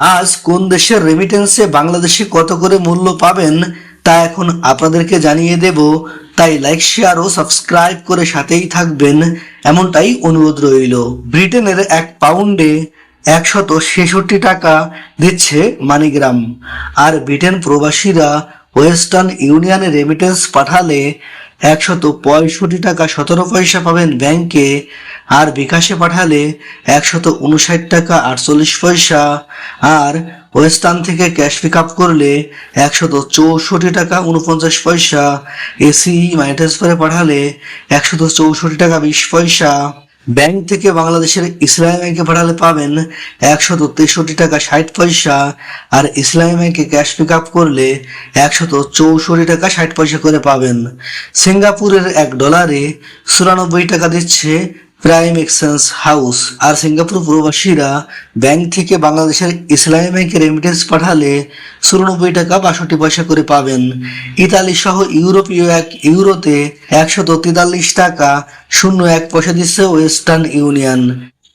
আজ কোন দেশের রেমিটেন্সে বাংলাদেশে কত করে মূল্য পাবেন, তা এখন আপনাদেরকে জানিয়ে দেব। তাই লাইক শেয়ার ও সাবস্ক্রাইব করে সাথেই থাকবেন, এমনটাই অনুরোধ রইল। ব্রিটেনের এক পাউন্ডে একশত ছেষট্টি টাকা দিচ্ছে মানিগ্রাম। আর ব্রিটেন প্রবাসীরা ওয়েস্টার্ন ইউনিয়নে রেমিটেন্স পাঠালে একশত পঁয়ষট্টি টাকা সতেরো পয়সা পাবেন ব্যাংকে, আর বিকাশে পাঠালে একশত উনষাট টাকা আটচল্লিশ পয়সা, আর ওয়েস্টার্ন থেকে ক্যাশ পিক আপ করলে একশত চৌষট্টি টাকা উনপঞ্চাশ পয়সা, এসি মানি ট্রান্সফারে পাঠালে একশত চৌষট্টি টাকা বিশ পয়সা। ব্যাংক থেকে বাংলাদেশের ইসলামী ব্যাংকে পাঠালে পাবেন একশত তেষট্টি টাকা ষাট পয়সা, আর ইসলামী ব্যাংকে ক্যাশ পিক আপ করলে একশত চৌষট্টি টাকা ষাট পয়সা করে পাবেন। সিঙ্গাপুরের এক ডলারে চুরানব্বই টাকা দিচ্ছে প্রাইম এক্সচেঞ্জ হাউস আর সিঙ্গাপুর প্রবাসীরা ব্যাংক থেকে বাংলাদেশের ইসলামী ব্যাংকে রেমিটেন্স পাঠালে চুরানব্বই টাকা বাষট্টি পয়সা করে পাবেন। ইতালি সহ ইউরোপীয় এক ইউরোতে একশত তেতাল্লিশ টাকা শূন্য এক পয়সা দিচ্ছে ওয়েস্টার্ন ইউনিয়ন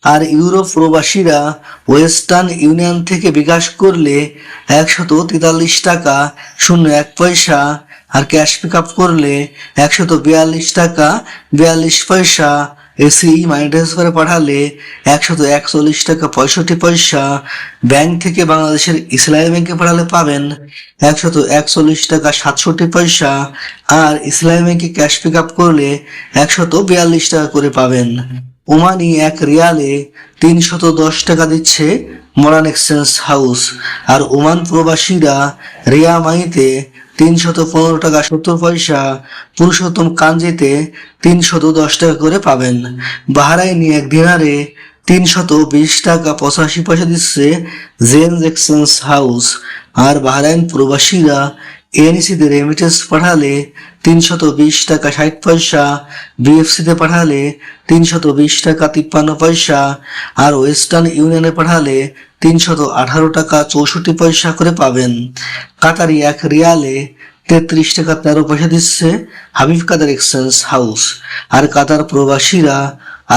আর ইউরোপ প্রবাসীরা ওয়েস্টার্ন ইউনিয়ন থেকে বিকাশ করলে একশত তেতাল্লিশ টাকা শূন্য এক পয়সা, আর ক্যাশ পিক আপ করলে একশত বিয়াল্লিশ টাকা বিয়াল্লিশ পয়সা এসি মানি ট্রান্সফারে পাঠালে একশত একচল্লিশ টাকা পঁয়ষট্টি পয়সা ব্যাংক থেকে বাংলাদেশের ইসলামী ব্যাংকে পাঠালে পাবেন একশত একচল্লিশ টাকা সাতষট্টি পয়সা আর ইসলামী ব্যাংকে ক্যাশ পিক আপ করলে একশত বিয়াল্লিশ টাকা করে পাবেন। ওমানি এক রিয়ালে তিনশত দশ টাকা দিচ্ছে মরান এক্সচেঞ্জ হাউস আর ওমান প্রবাসীরা রিয়া মাইতে তিনশত পনেরো টাকা সত্তর পয়সা, পুরুষোত্তম কাঞ্জিতে তিনশত দশ টাকা করে পাবেন। বাহারাইনি এক দিনারে তিনশত বিশ টাকা পঁচাশি পয়সা দিচ্ছে জেন্স এক্সচেঞ্জ হাউস। আর বাহরাইন প্রবাসীরা এনইসিতে রেমিটেন্স পাঠালে তিনশত বিশ টাকা ষাট পয়সা, বিএফসিতে পাঠালে তিনশত বিশ টাকা তিপ্পান্ন পয়সা, আর ওয়েস্টার্ন ইউনিয়নে পাঠালে তিনশত আঠারো টাকা চৌষট্টি পয়সা করে পাবেন। কাতারি এক রিয়ালে তেত্রিশ টাকা তেরো পয়সা দিচ্ছে হাবিব কাদের এক্সচেঞ্জ হাউস। আর কাতার প্রবাসীরা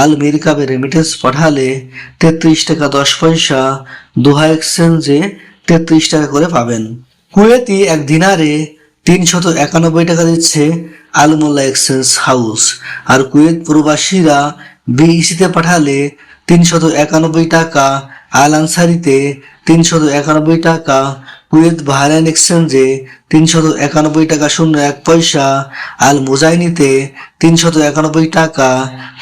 আল মিরকাবে রেমিটেন্স পাঠালে তেত্রিশ টাকা দশ পয়সা দোহা এক্সচেঞ্জে তেত্রিশ টাকা করে পাবেন। কুয়েতি এক দিনারে তিনশত একানব্বই টাকা দিচ্ছে আলমোল্লা এক্সচেঞ্জ হাউস। আর কুয়েত প্রবাসীরা বিইসিতে পাঠালে তিনশত একানব্বই টাকা আল আনসারিতে তিনশত একানব্বই টাকা, কুয়েত বাহরাইন এক্সচেঞ্জে তিনশত একানব্বই টাকা শূন্য এক পয়সা আল মুজাইনিতে তিনশত একানব্বই টাকা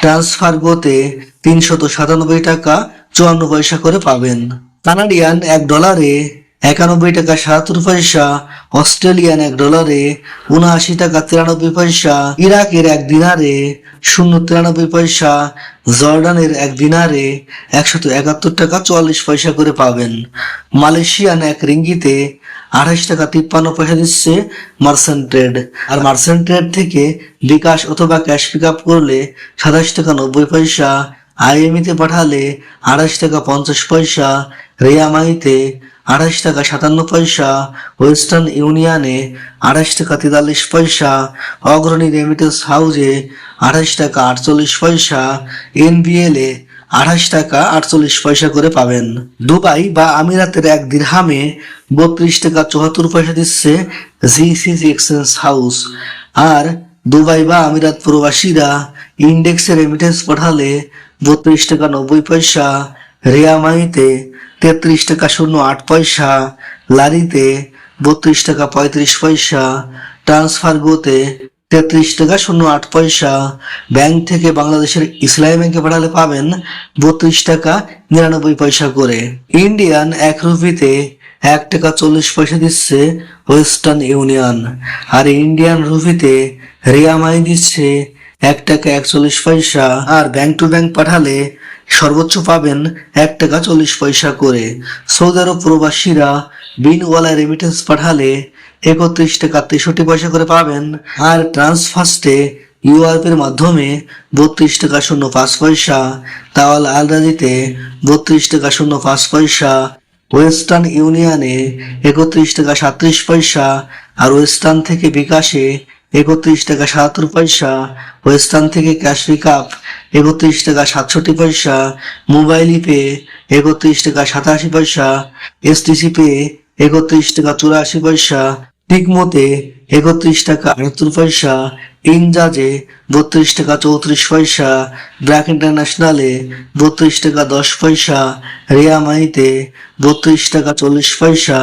ট্রান্সফার গোতে তিনশত সাতানব্বই টাকা চুয়ান্ন পয়সা করে পাবেন। কানাডিয়ান এক ডলারে একানব্বই টাকা সাতাত্তর পয়সা, অস্ট্রেলিয়ান এক ডলারে উনআশি টাকা তিরানব্বই পয়সা, ইরাকের এক দিনারে শূন্য তিরানব্বই পয়সা, জর্ডানের এক দিনারে একশত একাত্তর টাকা চুয়াল্লিশ পয়সা করে পাবেন। মালয়েশিয়ান এক রিঙ্গিতে আঠাশ টাকা তিপ্পান্ন পয়সা দিচ্ছে মার্সেন্ট ট্রেড। আর মার্সেন্ট ট্রেড থেকে বিকাশ অথবা ক্যাশ পিক আপ করলে সাতাশ টাকা নব্বই পয়সা, আইএমইতে পাঠালে আঠাশ টাকা পঞ্চাশ পয়সা, রেয়ামাইতে আঠাশ টাকা সাতান্ন পয়সা, ওয়েস্টার্ন ইউনিয়নে আড়াইশ টাকা তেতাল্লিশ পয়সা, অগ্রণী রেমিটেন্স হাউজে আড়াইশ টাকা আটচল্লিশ পয়সা, এনবিএলে আঠাশ টাকা আটচল্লিশ পয়সা করে পাবেন। দুবাই বা আমিরাতের এক দিরহামে বত্রিশ টাকা চুয়াত্তর পয়সা দিচ্ছে জিসিসি এক্সচেঞ্জ হাউস। আর দুবাই বা আমিরাত প্রবাসীরা ইন্ডেক্সে রেমিটেন্স পাঠালে বত্রিশ টাকা নব্বই পয়সা রেয়ামাইতে তেত্রিশ টাকা শূন্য আট পয়সা, লারিতে বত্রিশ টাকা পঁয়ত্রিশ পয়সা, ট্রান্সফার গোতে তেত্রিশ টাকা শূন্য আট পয়সা, ব্যাংক থেকে বাংলাদেশের ইসলামী ব্যাংকে পাঠালে পাবেন বত্রিশ টাকা নিরানব্বই পয়সা করে। ইন্ডিয়ান এক রুপিতে এক টাকা চল্লিশ পয়সা দিচ্ছে ওয়েস্টার্ন ইউনিয়ন। আর ইন্ডিয়ান রুপিতে রিয়ামাই দিচ্ছে এক টাকা একচল্লিশ পয়সা। আর ব্যাংক টু ব্যাংক পাঠালে সর্বোচ্চ পাবেন এক টাকা চল্লিশ পয়সা করে। সৌদি আরব প্রবাসীরা বিনওয়ালা রেমিটেন্স পাঠালে একত্রিশ টাকা তেষট্টি পয়সা করে পাবেন আর ট্রান্সফার্স্টে ইউআরপির মাধ্যমে বত্রিশ টাকা শূন্য পাঁচ পয়সা, তাওয়াল আলরাজিতে বত্রিশ টাকা শূন্য পাঁচ পয়সা, ওয়েস্টার্ন ইউনিয়নে একত্রিশ টাকা সাত্রিশ পয়সা আর ওয়েস্টার্ন থেকে বিকাশে একত্রিশ টাকা সাতাত্তর পয়সা ওয়েস্টার্ন থেকে ক্যাশ পিকআপ একত্রিশ টাকা সাতষট্টি পয়সা মোবাইল পে একত্রিশ টাকা সাতাশি পয়সা এসটিসি পে একত্রিশ টাকা চুরাশি পয়সা টিকমতে একত্রিশ টাকা আটাত্তর পয়সা, ইনজাজে বত্রিশ টাকা চৌত্রিশ পয়সা, ব্র্যাক ইন্টারন্যাশনালে বত্রিশ টাকা দশ পয়সা, রিয়া মাইতে বত্রিশ টাকা চল্লিশ পয়সা,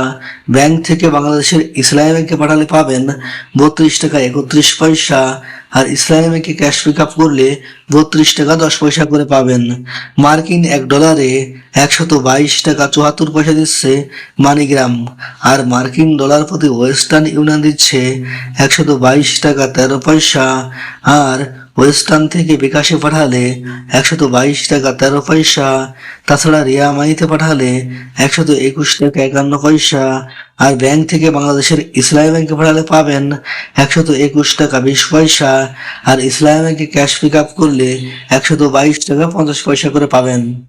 ব্যাংক থেকে বাংলাদেশের ইসলামী ব্যাংকে পাঠালে পাবেন বত্রিশ টাকা একত্রিশ পয়সা আর ইসলামী ব্যাংকে ক্যাশ পিক আপ করলে বত্রিশ টাকা দশ পয়সা করে পাবেন। মার্কিন এক ডলারে একশত বাইশ টাকা চুয়াত্তর পয়সা দিচ্ছে মানিগ্রাম। আর মার্কিন ডলার প্রতি ওয়েস্টার্ন ইউনিয়ন দিচ্ছে একশত বাইশ টাকা তেরো পয়সা। আর ওয়েস্টার্ন থেকে বিকাশে পাঠালে একশত বাইশ টাকা তেরো পয়সা, তাছাড়া রিয়া মাইতে পাঠালে একশত একুশ টাকা একান্ন পয়সা, আর ব্যাংক থেকে বাংলাদেশের ইসলামী ব্যাংকে পাঠালে পাবেন একশত একুশ টাকা বিশ পয়সা, আর ইসলামী ব্যাংকে ক্যাশ পিক আপ করলে একশত বাইশ টাকা পঞ্চাশ পয়সা করে পাবেন।